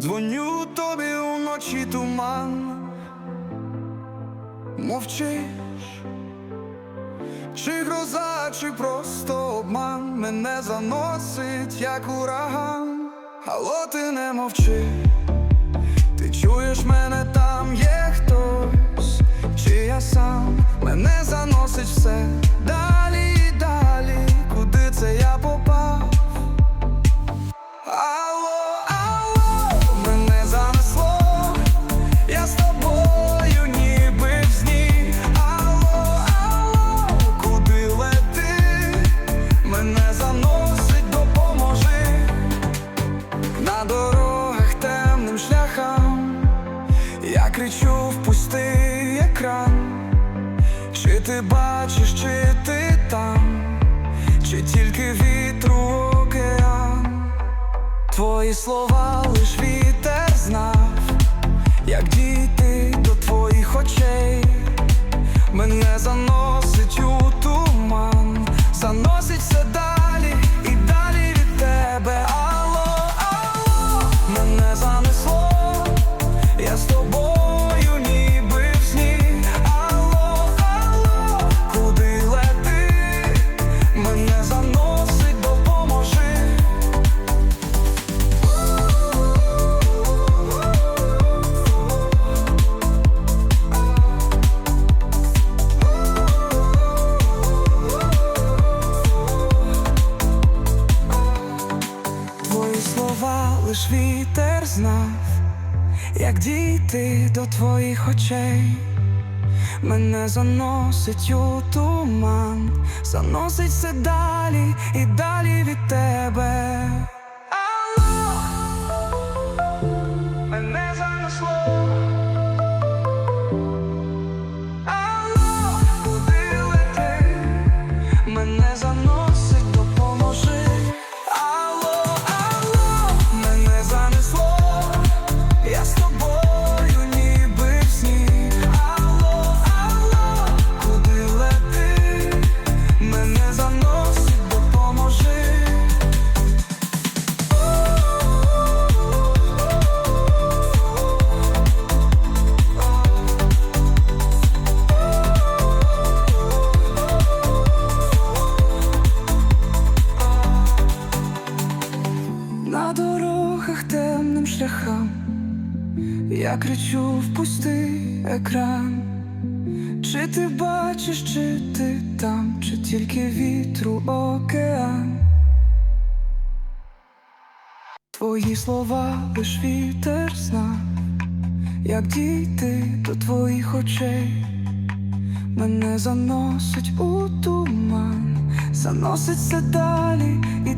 Дзвоню тобі уночі туман, мовчиш, чи гроза, чи просто обман? Мене заносить, як ураган, Алло, ти не мовчи, ти чуєш мене там, є хтось, чи я сам? Мене заносить все Я кричу, екран. Чи ти бачиш, чи ти там, чи тільки вітру океан? Твої слова лиш вітер лиш вітер знав, як дійти до твоїх очей. Мене заносить у туман, заносить все далі і далі від тебе. Шляхам я кричу, впусти екран. Чи ти бачиш, чи ти там, чи тільки вітру океан? Твої слова лиш вітер знав, як дійти до твоїх очей. Мене заносить у туман, заносить все далі і